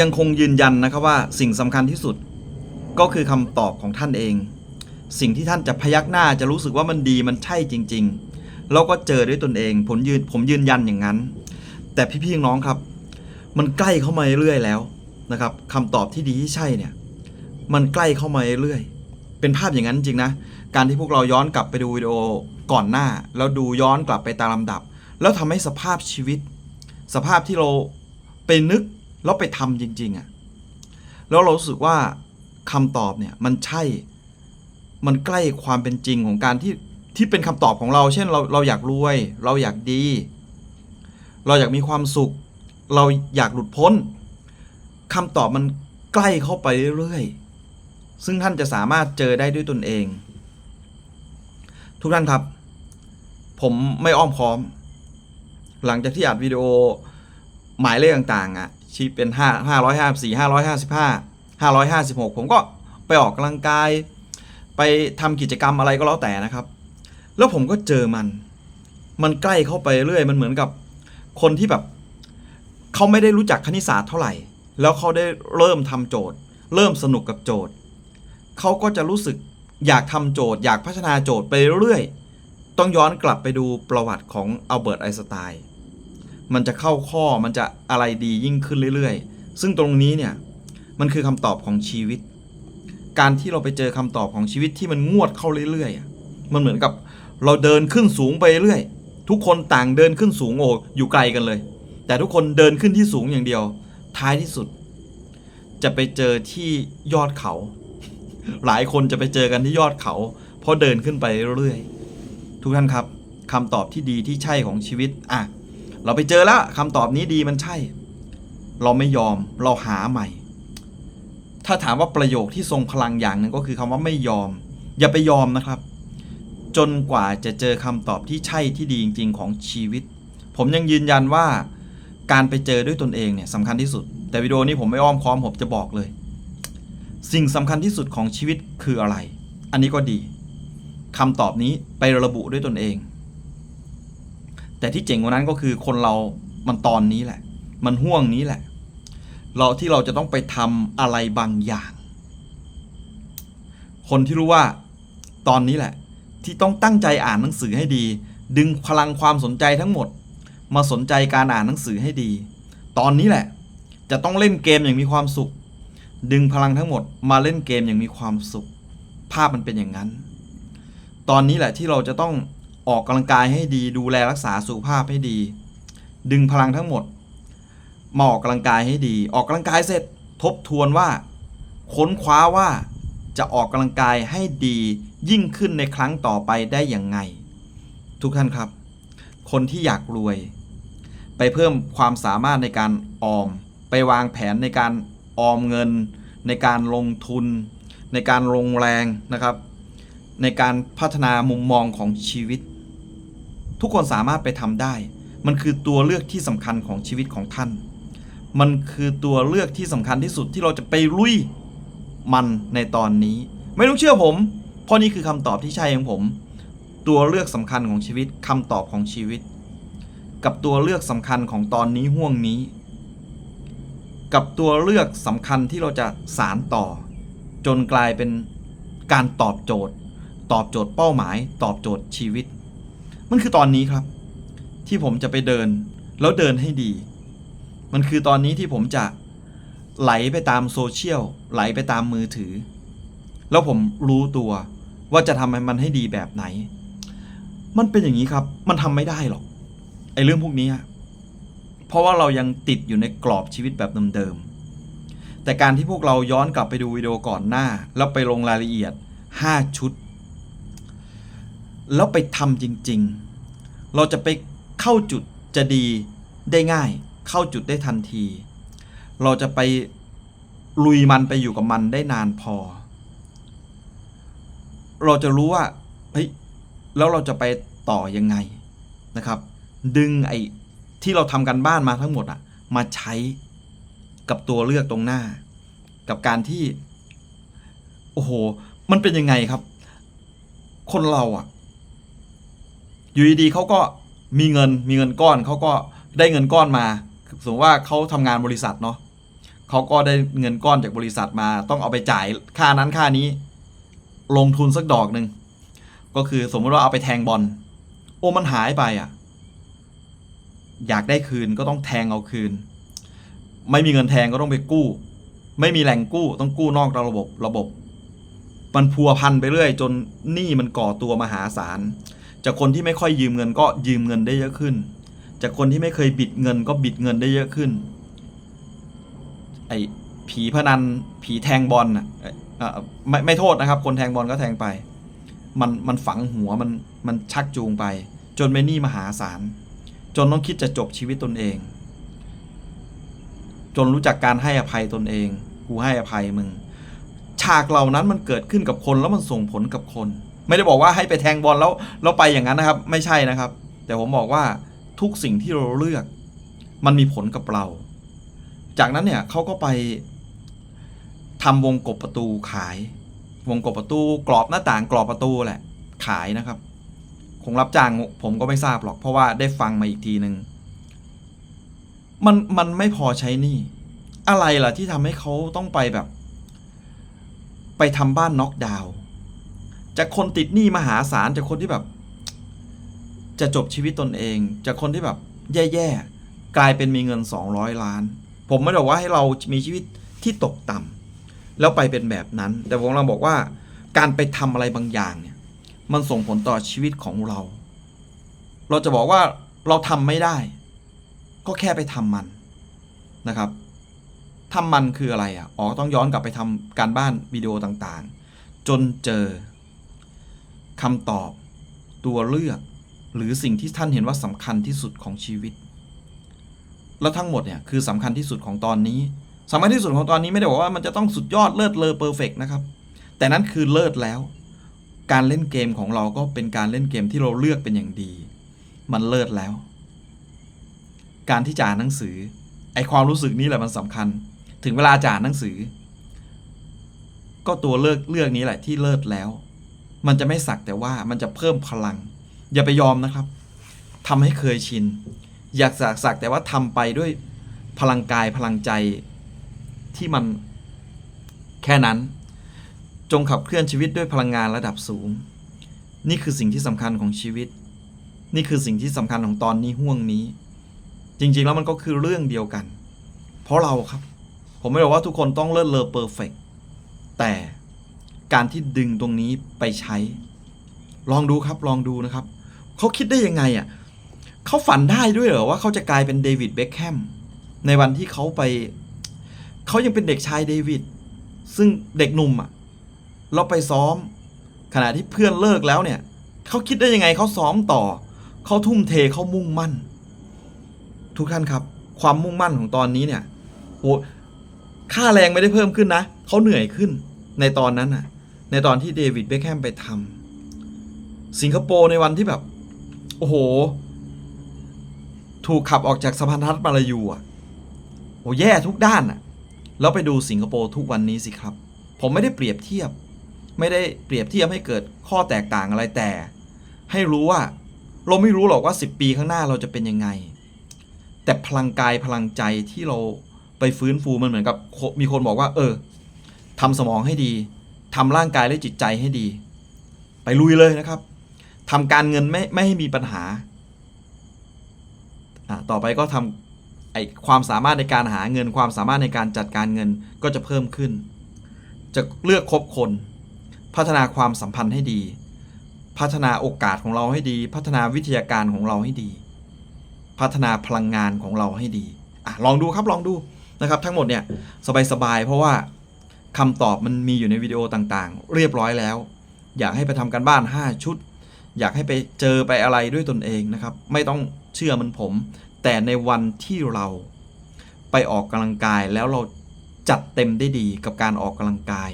ยังคงยืนยันนะครับว่าสิ่งสำคัญที่สุด ก็คือคำตอบของท่านเอง สิ่งที่ท่านจะพยักหน้าจะรู้สึกว่ามันดีมันใช่จริง ๆ แล้วก็เจอด้วยตนเองผมยืนผมยืนยันอย่างนั้น แต่พี่ๆน้องครับ มันใกล้เข้ามาเรื่อยๆแล้วนะครับคำตอบที่ดีที่ใช่เนี่ย มันใกล้เข้ามาเรื่อยเป็นภาพอย่างนั้นจริงนะ การที่พวกเราย้อนกลับไปดูวิดีโอก่อนหน้า แล้วดูย้อนกลับไปตามลำดับ แล้วทำให้สภาพชีวิต สภาพที่เราไปนึก แล้วไปทำจริง ๆอะ่ะแล้วเรารู้สึกว่าคำตอบเนี่ยมันใช่ มันใกล้ความเป็นจริงของการที่ที่เป็นคำตอบของเรา เช่นเราเราอยากรวย เราอยากดี เราอยากมีความสุข เราอยากหลุดพ้นคำตอบมันใกล้เข้าไปเรื่อยๆ ซึ่งท่านจะสามารถเจอได้ด้วยตนเอง ทุกท่านครับ ผมไม่อ้อมค้อม หลังจากที่อัดวิดีโอหมายเลขต่างๆอะ ชี้เป็น5 554 555 556 ผมก็ไปออกกำลังกาย ไปทำกิจกรรมอะไรก็แล้วแต่นะครับ แล้วผมก็เจอมัน มันใกล้เข้าไปเรื่อยมันเหมือนกับคนที่แบบเขาไม่ได้รู้จักคณิตศาสตร์เท่าไหร่ แล้วเขาได้เริ่มทำโจทย์ เริ่มสนุกกับโจทย์เขาก็จะรู้สึกอยากทำโจทย์ อยากพัฒนาโจทย์ไปเรื่อยต้องย้อนกลับไปดูประวัติของอัลเบิร์ตไอน์สไตน์ มันจะเข้าข้อมันจะอะไรดียิ่งขึ้นเรื่อยๆ ซึ่งตรงนี้เนี่ยมันคือคำตอบของชีวิต การที่เราไปเจอคำตอบของชีวิตที่มันงวดเข้าเรื่อยๆ มันเหมือนกับเราเดินขึ้นสูงไปเรื่อยทุกคนต่างเดินขึ้นสูงโอ้อยู่ไกลกันเลย แต่ทุกคนเดินขึ้นที่สูงอย่างเดียว ท้ายที่สุด จะไปเจอที่ยอดเขา หลายคนจะไปเจอกันที่ยอดเขา เพราะเดินขึ้นไปเรื่อยๆทุกท่านครับคำตอบที่ดีที่ใช่ของชีวิตอะ เราไปเจอแล้วคำตอบนี้ดีมันใช่ เราไม่ยอมเราหาใหม่ ถ้าถามว่าประโยคที่ทรงพลังอย่างหนึ่งก็คือคำว่าไม่ยอม อย่าไปยอมนะครับ จนกว่าจะเจอคำตอบที่ใช่ที่ดีจริง ๆ ของชีวิต ผมยังยืนยันว่า การไปเจอด้วยตนเองเนี่ยสำคัญที่สุด แต่วิดีโอนี้ผมไม่อ้อมค้อมผมจะบอกเลย สิ่งสำคัญที่สุดของชีวิตคืออะไร อันนี้ก็ดีคำตอบนี้ไประบุด้วยตนเอง แต่ที่เจ๋งกว่านั้นก็คือคนเรามันตอนนี้แหละ มันห่วงนี้แหละ เราที่เราจะต้องไปทำอะไรบางอย่าง คนที่รู้ว่าตอนนี้แหละ ที่ต้องตั้งใจอ่านหนังสือให้ดี ดึงพลังความสนใจทั้งหมด มาสนใจการอ่านหนังสือให้ดี ตอนนี้แหละ จะต้องเล่นเกมอย่างมีความสุข ดึงพลังทั้งหมด มาเล่นเกมอย่างมีความสุข ภาพมันเป็นอย่างนั้น ตอนนี้แหละที่เราจะต้อง ออกกำลังกายให้ดี ดูแลรักษาสุขภาพให้ดี ดึงพลังทั้งหมดมาออกกำลังกายให้ดี ออกกำลังกายเสร็จทบทวนว่า ค้นคว้าว่าจะออกกำลังกายให้ดียิ่งขึ้นในครั้งต่อไปได้อย่างไง ทุกท่านครับ คนที่อยากรวย ไปเพิ่มความสามารถในการออม ไปวางแผนในการออมเงิน ในการลงทุน ในการลงแรงนะครับ ในการพัฒนามุมมองของชีวิต ทุกคนสามารถไปทำได้ มันคือตัวเลือกที่สำคัญของชีวิตของท่าน มันคือตัวเลือกที่สำคัญที่สุดที่เราจะไปลุยมันในตอนนี้ ไม่ต้องเชื่อผม เพราะนี่คือคำตอบที่ใช่ของผม ตัวเลือกสำคัญของชีวิตคำตอบของชีวิต กับตัวเลือกสำคัญของตอนนี้ห่วงนี้ กับตัวเลือกสำคัญที่เราจะสารต่อ จนกลายเป็นการตอบโจทย์ ตอบโจทย์เป้าหมาย ตอบโจทย์ชีวิต มันคือตอนนี้ครับ ที่ผมจะไปเดิน แล้วเดินให้ดี มันคือตอนนี้ที่ผมจะไหลไปตามโซเชียลไหลไปตามมือถือ แล้วผมรู้ตัวว่าจะทำให้มันให้ดีแบบไหน มันเป็นอย่างนี้ครับ มันทำไม่ได้หรอกไอ้เรื่องพวกนี้เพราะว่าเรายังติดอยู่ในกรอบชีวิตแบบเดิมๆแต่การที่พวกเราย้อนกลับไปดูวิดีโอก่อนหน้า แล้วไปลงรายละเอียด 5 ชุด แล้วไปทำจริง ๆ เราจะไปเข้าจุดจะดีได้ง่าย เข้าจุดได้ทันที เราจะไปลุยมันไปอยู่กับมันได้นานพอ เราจะรู้ว่าเฮ้ยแล้วเราจะไปต่อยังไงนะครับ ดึงไอ้ที่เราทำกันบ้านมาทั้งหมดอะมาใช้กับตัวเลือกตรงหน้า กับการที่ โอ้โห มันเป็นยังไงครับ คนเราอะ อยู่ดีๆเขาก็มีเงินมีเงินก้อนเขาก็ได้เงินก้อนมาสมมติว่าเขาทำงานบริษัทเนาะเขาก็ได้เงินก้อนจากบริษัทมา ต้องเอาไปจ่ายค่านั้นค่านี้ ลงทุนสักดอกหนึ่งก็คือสมมติว่าเอาไปแทงบอลโอ้มันหายไปอะ อยากได้คืนก็ต้องแทงเอาคืน ไม่มีเงินแทงก็ต้องไปกู้ ไม่มีแหล่งกู้ต้องกู้นอกระบบระบบ มันพัวพันไปเรื่อย จนหนี้มันก่อตัวมหาศาล จากคนที่ไม่ค่อยยืมเงินก็ยืมเงินได้เยอะขึ้น จากคนที่ไม่เคยบิดเงินก็บิดเงินได้เยอะขึ้น ไอ้ผีพนันผีแทงบอลน่ะไม่ไม่โทษนะครับ คนแทงบอลก็แทงไป มันมันฝังหัวมันมันชักจูงไป จนเป็นหนี้มหาศาล จนต้องคิดจะจบชีวิตตนเอง จนรู้จักการให้อภัยตนเอง กูให้อภัยมึง ฉากเหล่านั้นมันเกิดขึ้นกับคนแล้วมันส่งผลกับคน ไม่ได้บอกว่าให้ไปแทงบอลแล้วแล้วไปอย่างนั้นนะครับ ไม่ใช่นะครับ แต่ผมบอกว่าทุกสิ่งที่เราเลือก มันมีผลกับเรา จากนั้นเนี่ยเขาก็ไปทำวงกบประตูขาย วงกบประตูกรอบหน้าต่างกรอบประตูแหละ ขายนะครับ คงรับจ้างผมก็ไม่ทราบหรอก เพราะว่าได้ฟังมาอีกทีหนึ่งมันมันไม่พอใช้นี่ อะไรล่ะที่ทำให้เขาต้องไปแบบ ไปทำบ้านน็อกดาวน์ จากคนติดหนี้มหาศาลจากคนที่แบบ จะจบชีวิตตนเอง จากคนที่แบบ แย่ๆกลายเป็นมีเงิน 200 ล้าน ผมไม่ได้บอกว่าให้เรามีชีวิตที่ตกต่ำแล้วไปเป็นแบบนั้น แต่ผมกำลังบอกว่า การไปทำอะไรบางอย่างเนี่ย มันส่งผลต่อชีวิตของเรา เราจะบอกว่าเราทำไม่ได้ ก็แค่ไปทำมันนะครับทำมันคืออะไรอะ อ๋อ ต้องย้อนกลับไปทำการบ้านวิดีโอต่างๆ จนเจอ คำตอบ ตัวเลือก หรือสิ่งที่ท่านเห็นว่าสำคัญที่สุดของชีวิต แล้วทั้งหมดเนี่ยคือสำคัญที่สุดของตอนนี้สำคัญที่สุดของตอนนี้ไม่ได้บอกว่ามันจะต้องสุดยอดเลิศเลอเพอร์เฟกนะครับ แต่นั้นคือเลิศแล้ว การเล่นเกมของเราก็เป็นการเล่นเกมที่เราเลือกเป็นอย่างดี มันเลิศแล้ว การที่จะอ่านหนังสือไอความรู้สึกนี้แหละมันสำคัญ ถึงเวลาจะอ่านหนังสือ ก็ตัวเลือกเลือกนี้แหละที่เลิศแล้ว มันจะไม่สักแต่ว่ามันจะเพิ่มพลัง อย่าไปยอมนะครับทำให้เคยชิน อยากสักสักแต่ว่าทำไปด้วยพลังกายพลังใจที่มันแค่นั้น จงขับเคลื่อนชีวิตด้วยพลังงานระดับสูง นี่คือสิ่งที่สำคัญของชีวิต นี่คือสิ่งที่สำคัญของตอนนี้ห่วงนี้ จริงๆแล้วมันก็คือเรื่องเดียวกัน เพราะเราครับ ผมไม่ได้บอกว่าทุกคนต้องเลิศเลอเพอร์เฟกแต่ การที่ดึงตรงนี้ไปใช้ ลองดูครับลองดูนะครับ เขาคิดได้ยังไงอะเขาฝันได้ด้วยเหรอว่าเขาจะกลายเป็นเดวิดเบคแฮมในวันที่เขาไป เขายังเป็นเด็กชายเดวิดซึ่งเด็กหนุ่มอะเราไปซ้อม ขณะที่เพื่อนเลิกแล้วเนี่ยเขาคิดได้ยังไงเขาซ้อมต่อเขาทุ่มเทเขามุ่งมั่น ทุกท่านครับ ความมุ่งมั่นของตอนนี้เนี่ยโหค่าแรงไม่ได้เพิ่มขึ้นนะเขาเหนื่อยขึ้นในตอนนั้นน่ะ ในตอนที่เดวิดเบคแฮมไปทำสิงคโปร์ในวันที่แบบ โอ้โห ถูกขับออกจากสะพานทัดมาลายูอะโอ้แย่ทุกด้านอะ แล้วไปดูสิงคโปร์ทุกวันนี้สิครับ ผมไม่ได้เปรียบเทียบ ไม่ได้เปรียบเทียบให้เกิดข้อแตกต่างอะไรแต่ ให้รู้ว่า เราไม่รู้หรอกว่า 10 ปีข้างหน้าเราจะเป็นยังไง แต่พลังกายพลังใจที่เราไปฟื้นฟูมันเหมือนกับ มีคนบอกว่า เออทำสมองให้ดี ทำร่างกายและจิตใจให้ดี ไปลุยเลยนะครับทำการเงินไม่ไม่ให้มีปัญหา ต่อไปก็ทำไอความสามารถในการหาเงิน ความสามารถในการจัดการเงินก็จะเพิ่มขึ้น จะเลือกคบคน พัฒนาความสัมพันธ์ให้ดี พัฒนาโอกาสของเราให้ดี พัฒนาวิทยาการของเราให้ดี พัฒนาพลังงานของเราให้ดีอลองดูครับลองดูนะครับ ทั้งหมดเนี่ยสบายๆเพราะว่า คำตอบมันมีอยู่ในวิดีโอต่างๆ เรียบร้อยแล้ว อยากให้ไปทำกันบ้าน 5 ชุด อยากให้ไปเจอไปอะไรด้วยตนเองนะครับ ไม่ต้องเชื่อมันผม แต่ในวันที่เราไปออกกำลังกายแล้วเราจัดเต็มได้ดีกับการออกกำลังกาย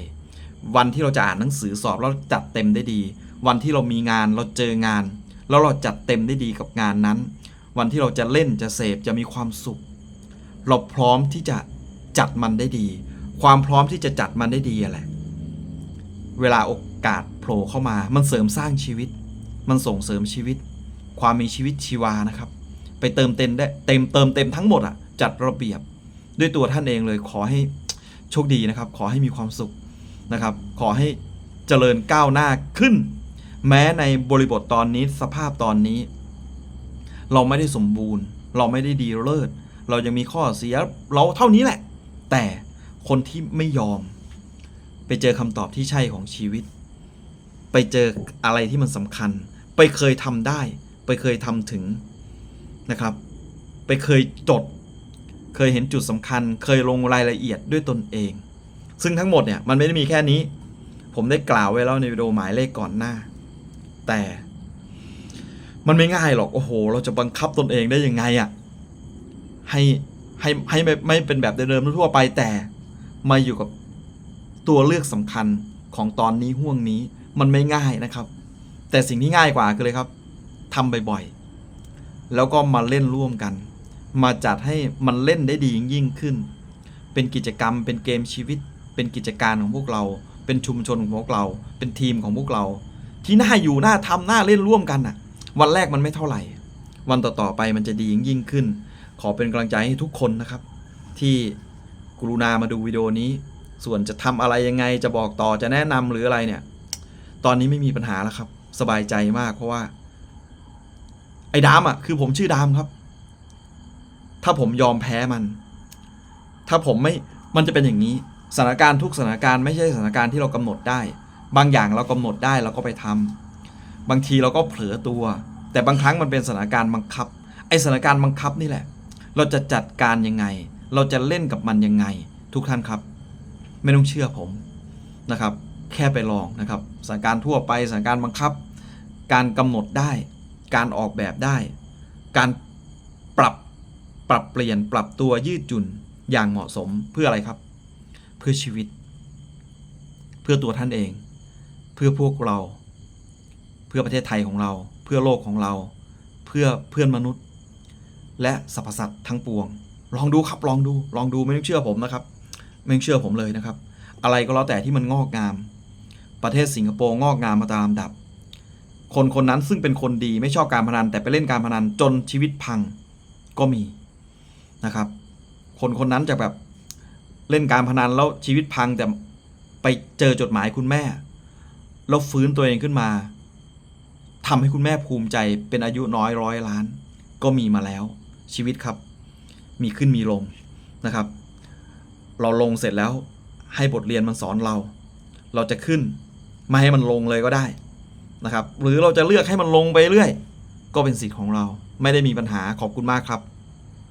วันที่เราจะอ่านหนังสือสอบแล้วจัดเต็มได้ดี วันที่เรามีงานเราเจองาน แล้วเราจัดเต็มได้ดีกับงานนั้น วันที่เราจะเล่นจะเสพจะมีความสุข เราพร้อมที่จะจัดมันได้ดี ความพร้อมที่จะจัดมันได้ดีแหละ เวลาโอกาสโผล่เข้ามา มันเสริมสร้างชีวิต มันส่งเสริมชีวิต ความมีชีวิตชีวานะครับ ไปเติมเต็มได้เต็มเติมเต็มทั้งหมดอะ จัดระเบียบด้วยตัวท่านเองเลยขอให้โชคดีนะครับ ขอให้มีความสุขนะครับ ขอให้เจริญก้าวหน้าขึ้น แม้ในบริบทตอนนี้สภาพตอนนี้ เราไม่ได้สมบูรณ์ เราไม่ได้ดีเลิศเรายังมีข้อเสียเราเท่านี้แหละ แต่ คนที่ไม่ยอม ไปเจอคำตอบที่ใช่ของชีวิต ไปเจออะไรที่มันสำคัญ ไปเคยทำได้ ไปเคยทำถึงนะครับ ไปเคยจด เคยเห็นจุดสำคัญ เคยลงรายละเอียดด้วยตนเอง ซึ่งทั้งหมดเนี่ยมันไม่ได้มีแค่นี้ ผมได้กล่าวไว้แล้วในวิดีโอหมายเลขก่อนหน้า แต่มันไม่ง่ายหรอก โอ้โห เราจะบังคับตนเองได้ยังไงอะ่ะให้ให้ให้ไม่ไม่เป็นแบบเดิมทั่วไปแต่ มาอยู่กับตัวเลือกสำคัญของตอนนี้ห่วงนี้มันไม่ง่ายนะครับ แต่สิ่งที่ง่ายกว่าคือเลยครับทำบ่อยๆแล้วก็มาเล่นร่วมกัน มาจัดให้มันเล่นได้ดียิ่งขึ้น เป็นกิจกรรม เป็นเกมชีวิต เป็นกิจการของพวกเรา เป็นชุมชนของพวกเรา เป็นทีมของพวกเรา ที่น่าอยู่น่าทำน่าเล่นร่วมกันอะ วันแรกมันไม่เท่าไหร่ วันต่อๆไปมันจะดียิ่งยิ่งขึ้น ขอเป็นกำลังใจให้ทุกคนนะครับ ที่ กรุณามาดูวิดีโอนี้ ส่วนจะทำอะไรยังไงจะบอกต่อจะแนะนำหรืออะไรเนี่ย ตอนนี้ไม่มีปัญหาแล้วครับ สบายใจมากเพราะว่า ไอ้ดามอะ คือผมชื่อดามครับ ถ้าผมยอมแพ้มัน ถ้าผมไม่มันจะเป็นอย่างนี้สถานการณ์ทุกสถานการณ์ไม่ใช่สถานการณ์ที่เรากำหนดได้ บางอย่างเรากำหนดได้เราก็ไปทำบางทีเราก็เผลอตัว แต่บางครั้งมันเป็นสถานการณ์บังคับ ไอสถานการณ์บังคับนี่แหละ เราจะจัดการยังไง เราจะเล่นกับมันยังไง ทุกท่านครับ ไม่ต้องเชื่อผมนะครับ แค่ไปลองนะครับสถานการณ์ทั่วไปสถานการณ์บังคับ การกำหนดได้ การออกแบบได้ การปรับปรับเปลี่ยนปรับตัวยืดหยุ่นอย่างเหมาะสมเพื่ออะไรครับ เพื่อชีวิต เพื่อตัวท่านเอง เพื่อพวกเรา เพื่อประเทศไทยของเรา เพื่อโลกของเรา เพื่อเพื่อนมนุษย์ และสรรพสัตว์ทั้งปวง ลองดูครับลองดูลองดูไม่ต้องเชื่อผมนะครับ ไม่ต้องเชื่อผมเลยนะครับ อะไรก็แล้วแต่ที่มันงอกงาม ประเทศสิงคโปร์งอกงามมาตามลำดับ คนคนนั้นซึ่งเป็นคนดีไม่ชอบการพนัน แต่ไปเล่นการพนันจนชีวิตพังก็มีนะครับ คนคนนั้นจะแบบเล่นการพนันแล้วชีวิตพังแต่ไปเจอจดหมายคุณแม่แล้วฟื้นตัวเองขึ้นมาทำให้คุณแม่ภูมิใจเป็นอายุน้อยร้อยล้าน ก็มีมาแล้วชีวิตครับ มีขึ้นมีลงนะครับ เราลงเสร็จแล้วให้บทเรียนมันสอนเรา เราจะขึ้นไม่ให้มันลงเลยก็ได้นะครับ หรือเราจะเลือกให้มันลงไปเรื่อย ก็เป็นสิทธิ์ของเรา ไม่ได้มีปัญหาขอบคุณมากครับ